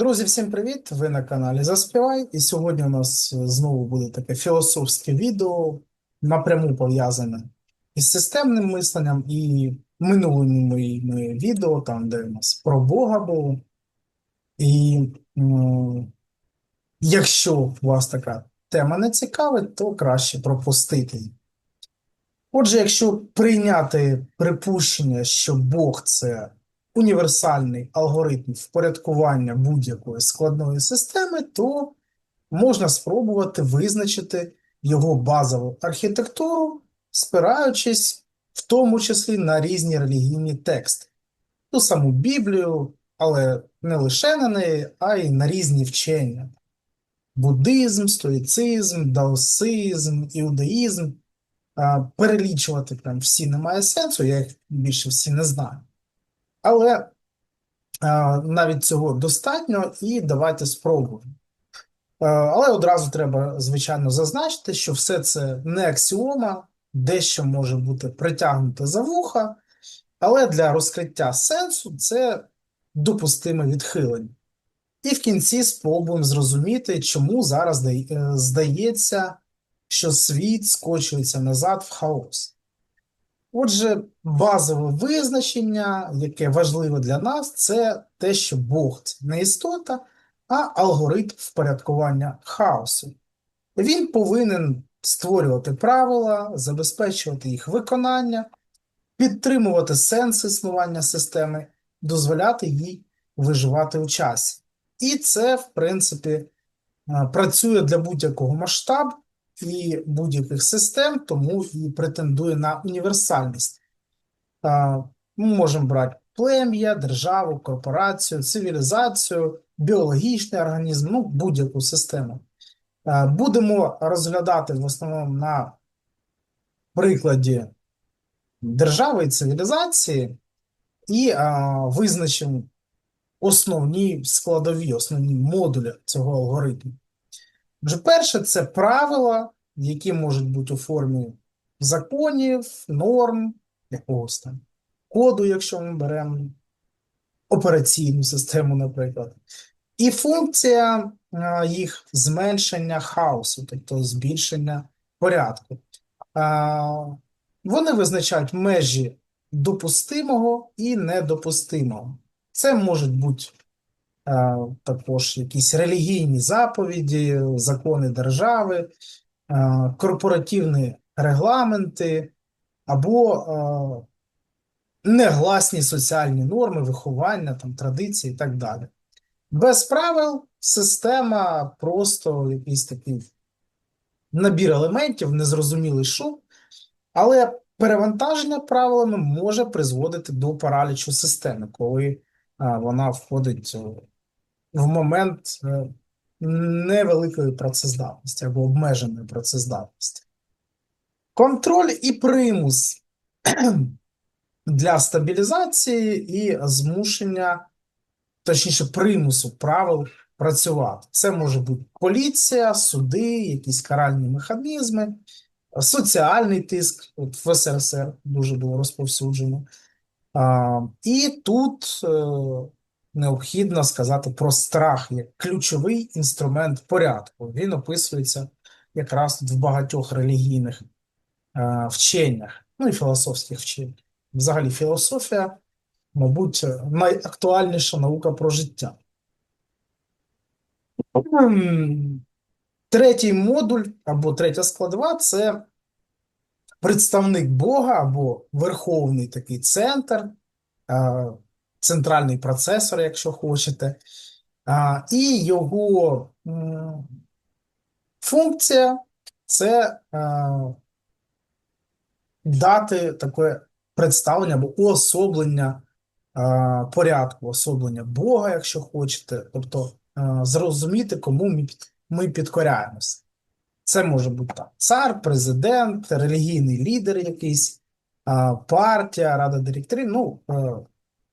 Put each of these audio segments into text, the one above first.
Друзі, всім привіт! Ви на каналі Заспівай. І сьогодні у нас знову буде таке філософське відео, напряму пов'язане із системним мисленням і минулими моїми відео, там, де у нас про Бога було. І м, якщо вас така тема не цікавить, то краще пропустити. Отже, якщо прийняти припущення, що Бог це універсальний алгоритм впорядкування будь-якої складної системи, то можна спробувати визначити його базову архітектуру, спираючись в тому числі на різні релігійні тексти, ту саму Біблію, але не лише на неї, а й на різні вчення: буддизм, стоїцизм, даосизм, іудаїзм. Перелічувати прям всі немає сенсу, я їх більше всі не знаю. Але а, навіть цього достатньо, і давайте спробуємо. А, але одразу треба, звичайно, зазначити, що все це не аксіома, дещо може бути притягнуте за вуха, але для розкриття сенсу це допустиме відхилення. І в кінці спробуємо зрозуміти, чому зараз е, здається, що світ скочується назад в хаос. Отже, базове визначення, яке важливе для нас, це те, що Бог не істота, а алгоритм впорядкування хаосу. Він повинен створювати правила, забезпечувати їх виконання, підтримувати сенс існування системи, дозволяти їй виживати у часі. І це, в принципі, е, працює для будь-якого масштабу і будь-яких систем, тому і претендує на універсальність. Ми можемо брати плем'я, державу, корпорацію, цивілізацію, біологічний організм, ну, будь-яку систему. Будемо розглядати в основному на прикладі держави і цивілізації і визначимо основні складові, основні модулі цього алгоритму. Отже, перше, це правила, які можуть бути у формі законів, норм, якогось там коду, якщо ми беремо операційну систему, наприклад. І функція їх зменшення хаосу, тобто збільшення порядку. Вони визначають межі допустимого і недопустимого. Це можуть бути також якісь релігійні заповіді, закони держави, е, корпоративні регламенти або е, негласні соціальні норми, виховання, там, традиції і так далі. Без правил система просто якийсь такий набір елементів, незрозумілий шум, але перевантаження правилами може призводити до паралічу системи, коли вона входить е, в момент е, невеликої працездатності або обмеженої працездатності. Контроль і примус для стабілізації і змушення, точніше, примусу правил працювати. Це може бути поліція, суди, якісь каральні механізми, соціальний тиск. От в СРСР дуже було розповсюджено. А, і тут е, необхідно сказати про страх як ключовий інструмент порядку. Він описується якраз в багатьох релігійних е, вченнях, ну і філософських вченнях. Взагалі, філософія, мабуть, найактуальніша наука про життя. Ем, Третій модуль або третя складова це представник Бога або верховний такий центр, е, центральний процесор, якщо хочете, і його функція це дати таке представлення або уособлення порядку, уособлення Бога, якщо хочете, тобто зрозуміти, кому ми, підкоряємося. Це може бути так: цар, президент, релігійний лідер якийсь, партія, рада директорів, ну, е,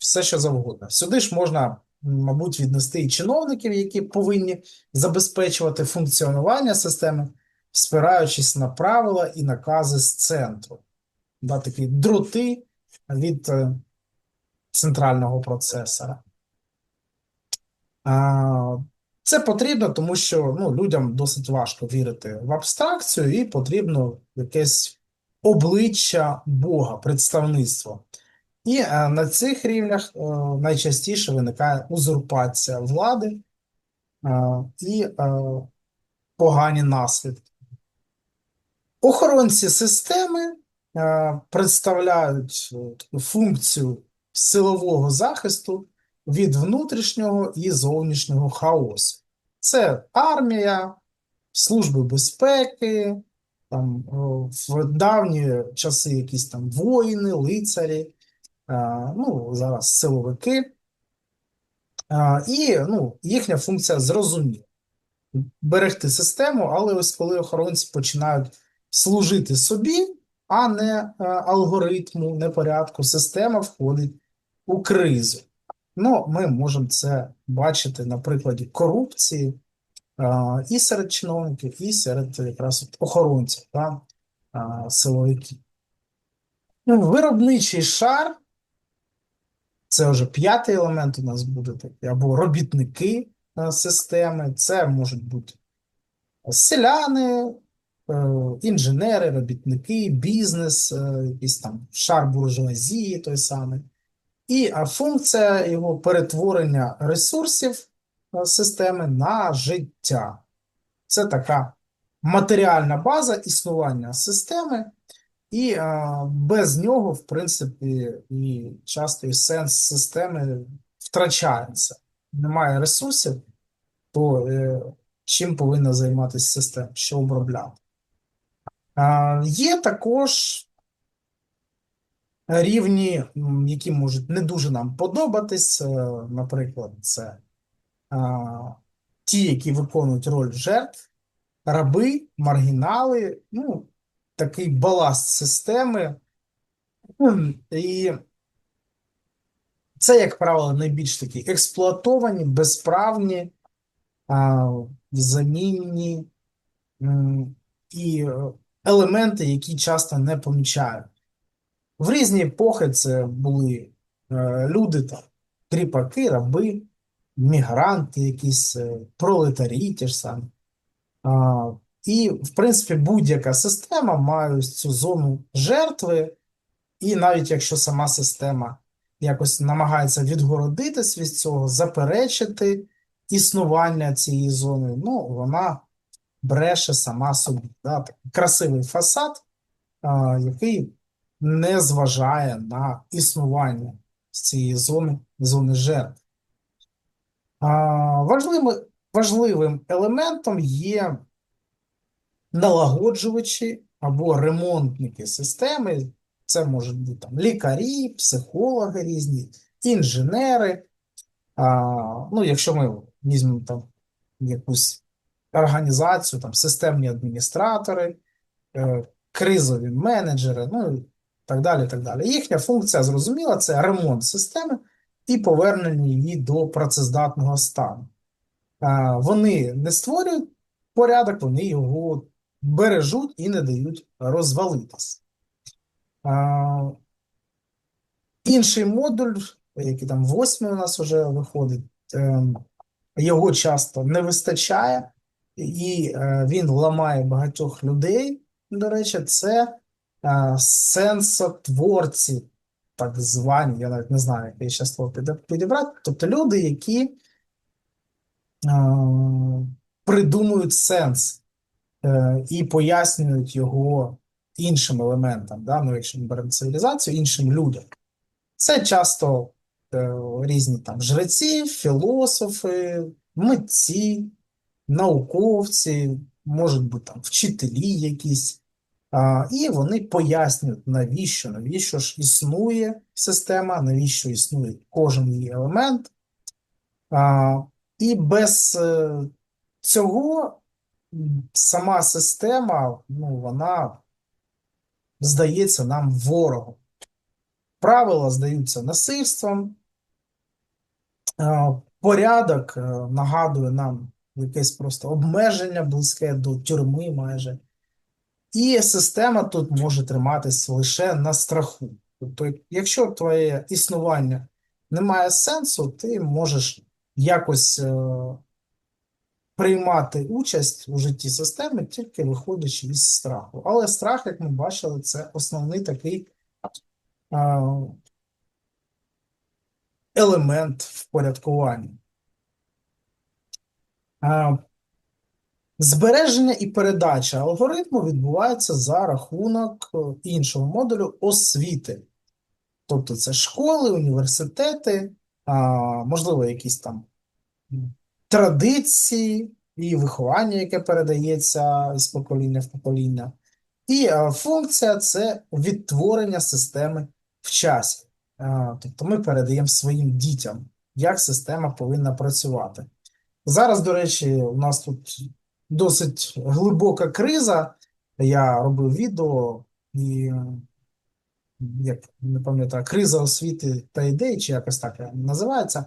все що завгодно. Сюди ж можна, мабуть, віднести і чиновників, які повинні забезпечувати функціонування системи, спираючись на правила і накази з центру. Да, такі дроти від е, центрального процесора. А, Це потрібно, тому що ну, людям досить важко вірити в абстракцію, і потрібно якесь обличчя Бога, представництво. І е, на цих рівнях е, найчастіше виникає узурпація влади е, і погані наслідки. Охоронці системи представляють функцію силового захисту від внутрішнього і зовнішнього хаосу. Це армія, служби безпеки, там, в давні часи якісь там воїни, лицарі, ну, зараз силовики. І ну, їхня функція зрозуміла берегти систему, але ось коли охоронці починають служити собі, а не е, алгоритму, не порядку, система входить у кризу. Ну, ми можемо це бачити на прикладі корупції і серед чиновників, і серед якраз охоронців та силовиків. Ну, Виробничий шар це вже п'ятий елемент у нас буде такий, або робітники е, системи, це можуть бути селяни, е, інженери, робітники, бізнес, е, якийсь там шар буржуазії той самий. І функція його перетворення ресурсів е, системи на життя. Це така матеріальна база існування системи, і а, без нього, в принципі, і часто і сенс системи втрачається. Немає ресурсів, то е, чим повинна займатися система, що обробляти. А, Є також рівні, які можуть не дуже нам подобатись. е, Наприклад, це а, ті, які виконують роль жертв, раби, маргінали, ну, такий баласт системи. І це, як правило, найбільш такі експлуатовані, безправні, замінні і елементи, які часто не помічають. В різні епохи це були е, люди, там, кріпаки, раби, мігранти, якісь е, пролетарі ті ж самі. І, в принципі, будь-яка система має ось цю зону жертви, і навіть якщо сама система якось намагається відгородитись від цього, заперечити існування цієї зони, ну, вона бреше сама собі. Да? Красивий фасад, а, який не зважає на існування цієї зони, зони жертв. А, важливим, важливим елементом є налагоджувачі або ремонтники системи. Це можуть бути там лікарі, психологи різні, інженери. А, ну, якщо ми візьмемо там якусь організацію, там системні адміністратори, е, кризові менеджери, ну так далі. так далі. Їхня функція зрозуміла, це ремонт системи і повернення її до працездатного стану. А, Вони не створюють порядок, вони його бережуть і не дають розвалитись. А, Інший модуль, який там восьмий у нас вже виходить, ем, його часто не вистачає, і е, він ламає багатьох людей. До речі, це е, сенсотворці, так звані, я навіть не знаю, яке ще слово підібрати. Тобто люди, які е, придумують сенс е, і пояснюють його іншим елементам, да? Ну, якщо ми беремо цивілізацію, іншим людям. Це часто е, різні там жреці, філософи, митці, науковці, можуть бути там вчителі якісь. А, і вони пояснюють, навіщо, навіщо ж існує система, навіщо існує кожен її елемент. А, і без е, цього сама система, ну, вона здається нам ворогом. Правила здаються насильством, е, порядок е, нагадує нам якесь просто обмеження близьке до тюрми майже. І система тут може триматись лише на страху. Тобто, якщо твоє існування не має сенсу, ти можеш якось е, приймати участь у житті системи, тільки виходячи із страху. Але страх, як ми бачили, це основний такий елемент впорядкування. Збереження і передача алгоритму відбувається за рахунок е, іншого модулю освіти. Тобто це школи, університети, можливо, якісь там традиції і виховання, яке передається з покоління в покоління. І функція це відтворення системи в часі. Тобто ми передаємо своїм дітям, як система повинна працювати. Зараз, до речі, у нас тут досить глибока криза. Я робив відео і е, як не пам'ятаю, криза освіти та ідей, чи якось так називається.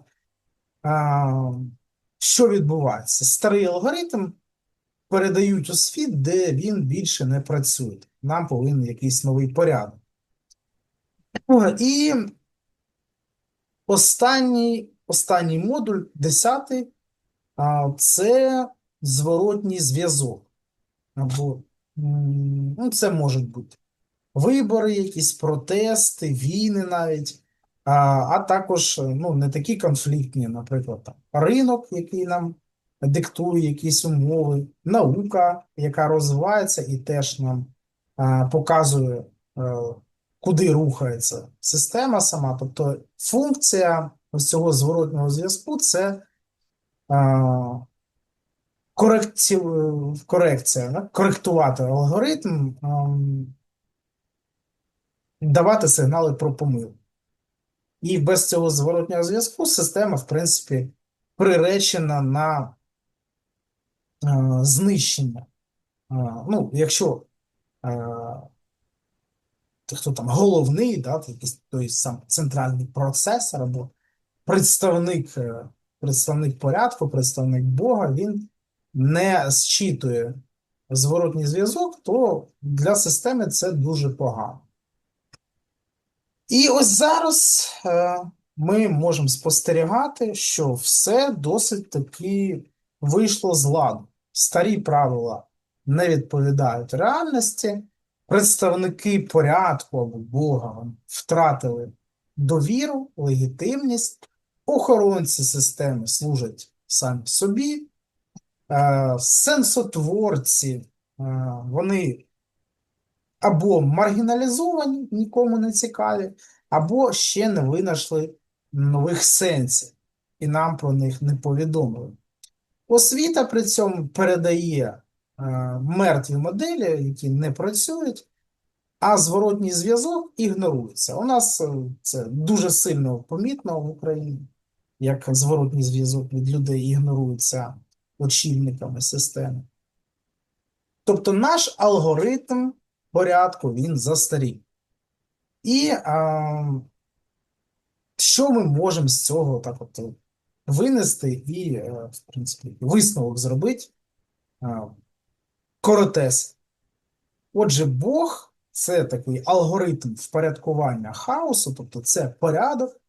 Що відбувається? Старий алгоритм передають у світ, де він більше не працює. Нам повинен якийсь новий порядок. І останній, останній модуль, десятий, це зворотній зв'язок. Або ну, це можуть бути вибори, якісь протести, війни навіть, а, також ну, не такі конфліктні, наприклад, там, ринок, який нам диктує якісь умови, наука, яка розвивається і теж нам а, показує, е, куди рухається система сама. Тобто функція цього зворотнього зв'язку це корекці... корекція, коректувати алгоритм. ам, давати сигнали про помилку. І без цього зворотнього зв'язку система, в принципі, приречена на е, знищення. Е, ну, якщо е, хто там головний, да, якийсь той сам центральний процесор або представник, е, представник порядку, представник Бога, він не зчитує зворотній зв'язок, то для системи це дуже погано. І ось зараз е, ми можемо спостерігати, що все досить таки вийшло з ладу. Старі правила не відповідають реальності, представники порядку або Бога втратили довіру, легітимність, охоронці системи служать самі собі, е, сенсотворці, е, вони або маргіналізовані, нікому не цікаві, або ще не винайшли нових сенсів, і нам про них не повідомили. Освіта при цьому передає е, мертві моделі, які не працюють, а зворотній зв'язок ігнорується. У нас е, це дуже сильно помітно в Україні, як зворотній зв'язок від людей ігнорується очільниками системи. Тобто наш алгоритм порядку він застарів. І а, що ми можемо з цього так от винести і, е, в принципі, висновок зробити коротес. Отже, Бог це такий алгоритм впорядкування хаосу, тобто це порядок.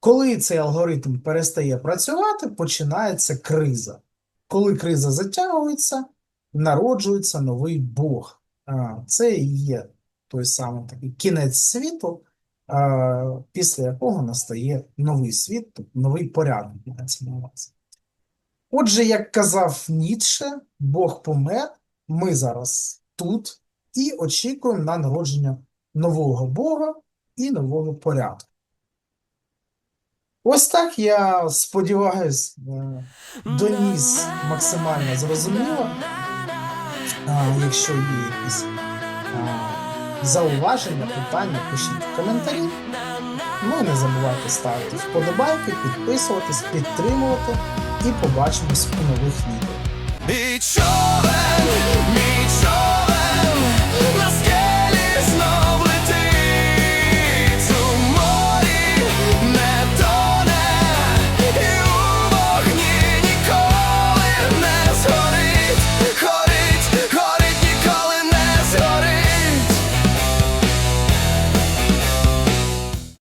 Коли цей алгоритм перестає працювати, починається криза. Коли криза затягується, народжується новий Бог. Це і є той самий такий кінець світу, після якого настає новий світ, тобто новий порядок мається на увазі. Отже, як казав Ніцше, Бог помер, ми зараз тут і очікуємо на народження нового Бога і нового порядку. Ось так я сподіваюся, доніс максимально зрозуміло. Якщо є якісь зауваження, питання, пишіть в коментарі. Ну не забувайте ставити вподобайки, підписуватись, підтримувати і побачимось у нових відео.